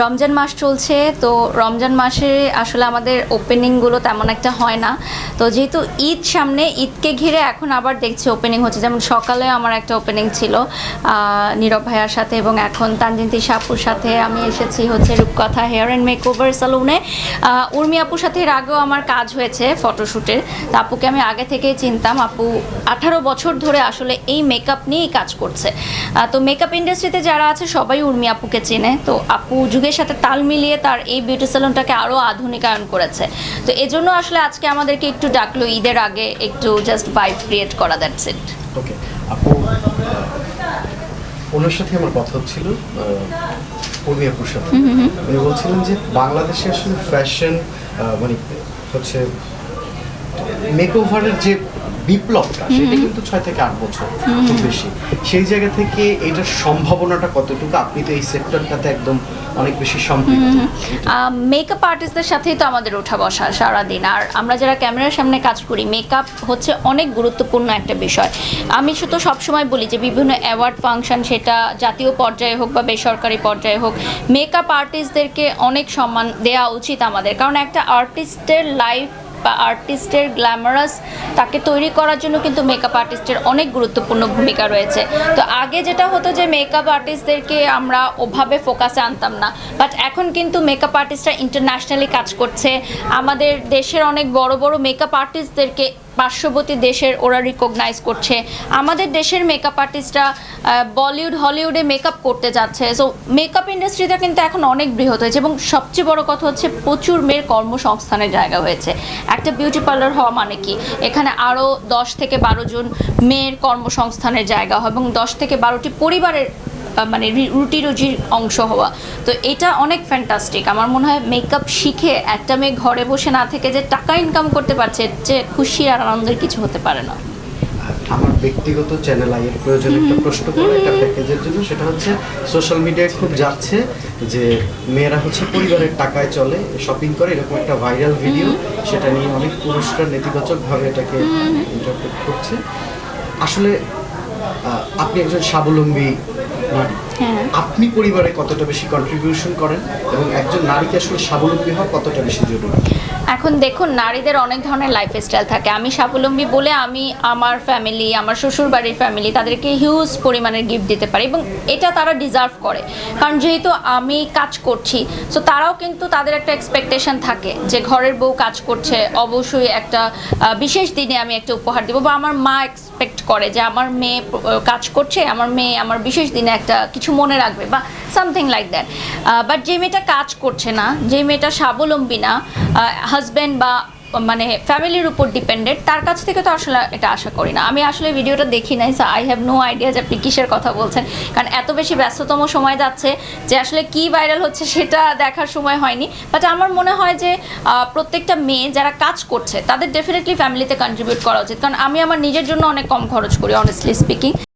রমজান মাস চলছে, তো রমজান মাসে আসলে আমাদের ওপেনিংগুলো তেমন একটা হয় না। তো যেহেতু ঈদ সামনে, ঈদকে ঘিরে এখন আবার দেখছি ওপেনিং হচ্ছে। যেমন সকালে আমার একটা ওপেনিং ছিল নীরব ভাইয়ার সাথে এবং এখন তানজিন তিশাপুর সাথে আমি এসেছি হচ্ছে রূপকথা হেয়ার অ্যান্ড মেকওভার সালুনে উর্মি আপুর সাথে এর আগেও আমার কাজ হয়েছে ফটোশ্যুটের তো আপুকে আমি আগে থেকেই চিনতাম। আপু আঠারো বছর ধরে আসলে এই মেকআপ নিয়েই কাজ করছে। তো মেকআপ ইন্ডাস্ট্রিতে যারা আছে সবাই উর্মি আপুকে চেনে। তো আপু যুগের সাথে তাল মিলিয়ে তার এই বিউটি সেলুনটাকে আরও আধুনিকায়ন করেছে। তো এজন্য আসলে আজকে আমাদেরকে একটু ডাকলো ঈদের আগে একটু জাস্ট ভাইব ক্রিয়েট করা দ্যাটস ইট ওকে আপু ওনার সাথে আমার কথা হচ্ছিল আপুর সাথে। উনি বলছিলেন যে বাংলাদেশে আসলে ফ্যাশন মানে হচ্ছে মেকওভারের যে বিপ্লবটা সেটা কিন্তু ছয় থেকে আট বছর খুব বেশি। সেই জায়গা থেকে এটার সম্ভাবনাটা কতটুকু? আপনি তো এই সেক্টরটাতে একদম অনেক বেশি সম্পৃক্ত। মেকআপ আর্টিস্টদের সাথেই তো আমাদের ওঠা বসা সারাদিন। আর আমরা যারা ক্যামেরার সামনে কাজ করি মেকআপ হচ্ছে অনেক গুরুত্বপূর্ণ একটা বিষয়। আমি শুধু সবসময় বলি যে বিভিন্ন অ্যাওয়ার্ড ফাংশন সেটা জাতীয় পর্যায়ে হোক বা বেসরকারি পর্যায়ে হোক মেকআপ আর্টিস্টদেরকে অনেক সম্মান দেওয়া উচিত আমাদের। কারণ একটা আর্টিস্টের লাইফ বা আর্টিস্টের গ্ল্যামারাস তাকে তৈরি করার জন্য কিন্তু মেকআপ আর্টিস্টের অনেক গুরুত্বপূর্ণ ভূমিকা রয়েছে। তো আগে যেটা হতো যে মেকআপ আর্টিস্টদেরকে আমরা ওভাবে ফোকাসে আনতাম না। বাট এখন কিন্তু মেকআপ আর্টিস্টরা ইন্টারন্যাশনালি কাজ করছে। আমাদের দেশের অনেক বড় বড় মেকআপ আর্টিস্টদেরকে পার্শ্ববর্তী দেশের ওরা রিকগনাইজ করছে। আমাদের দেশের মেকআপ আর্টিস্টরা বলিউড হলিউডে মেকআপ করতে যাচ্ছে। সো মেকআপ ইন্ডাস্ট্রিটা কিন্তু এখন অনেক বৃহৎ হয়েছে এবং সবচেয়ে বড় কথা হচ্ছে প্রচুর মেয়ের কর্মসংস্থানের জায়গা হয়েছে। একটা বিউটি পার্লার হওয়া মানে কি? এখানে আরও দশ থেকে বারো জন মেয়ের কর্মসংস্থানের জায়গা হয় এবং দশ থেকে বারোটি পরিবারের মানে রুটি রুজির অংশ হওয়া। তো এটা অনেক ফ্যান্টাস্টিক আমার মনে হয় মেকআপ শিখে একটা মেয়ে ঘরে বসে না থেকে যে টাকা ইনকাম করতে পারছে চেয়ে খুশি আর আনন্দের কিছু হতে পারে না। আমার ব্যক্তিগত চ্যানেল আইয়ের প্রয়োজন একটা প্রশ্ন করে একটা প্যাকেজের জন্য সেটা হচ্ছে সোশ্যাল মিডিয়ায় খুব যাচ্ছে যে মেয়েরা হচ্ছে পরিবারের টাকায় চলে শপিং করে এরকম একটা ভাইরাল ভিডিও সেটা নিয়ে অনেক পুরস্কার নেতিবাচকভাবে এটাকে ইন্টারপ্রেট করছে। আসলে আপনি একজন স্বাবলম্বী নারী হ্যাঁ আপনি পরিবারে কতটা বেশি কন্ট্রিবিউশন করেন এবং একজন নারীকে আসলে স্বাবলম্বী হওয়া কতটা বেশি জরুরি? এখন দেখুন নারীদের অনেক ধরনের লাইফ স্টাইল থাকে। আমি স্বাবলম্বী বলে আমি আমার ফ্যামিলি আমার শ্বশুর বাড়ির ফ্যামিলি তাদেরকে হিউজ পরিমাণের গিফট দিতে পারি এবং এটা তারা ডিজার্ভ করে। কারণ যেহেতু আমি কাজ করছি সো তারাও কিন্তু তাদের একটা এক্সপেকটেশন থাকে যে ঘরের বউ কাজ করছে অবশ্যই একটা বিশেষ দিনে আমি একটা উপহার দেবো বা আমার মা এক্সপেক্ট করে যে আমার মেয়ে কাজ করছে আমার মেয়ে আমার বিশেষ দিনে একটা কিছু মনে রাখবে বা সামথিং লাইক দ্যাট বাট যে মেয়েটা কাজ করছে না, যে মেয়েটা স্বাবলম্বী না হাজব্যান্ড বা মানে ফ্যামিলির উপর ডিপেন্ডেন্ট তার কাছ থেকে তো আসলে এটা আশা করি না। আমি আসলে ভিডিওটা দেখি নাই so I have no idea যে আপনি কিসের কথা বলছেন। কারণ এত বেশি ব্যস্ততম সময় যাচ্ছে যে আসলে কি ভাইরাল হচ্ছে সেটা দেখার সময় হয়নি। বাট আমার মনে হয় যে প্রত্যেকটা মেয়ে যারা কাজ করছে, তাদের ডেফিনেটলি ফ্যামিলিতে কন্ট্রিবিউট করা উচিত। কারণ আমি আমার নিজের জন্য অনেক কম খরচ করি অনেস্টলি স্পিকিং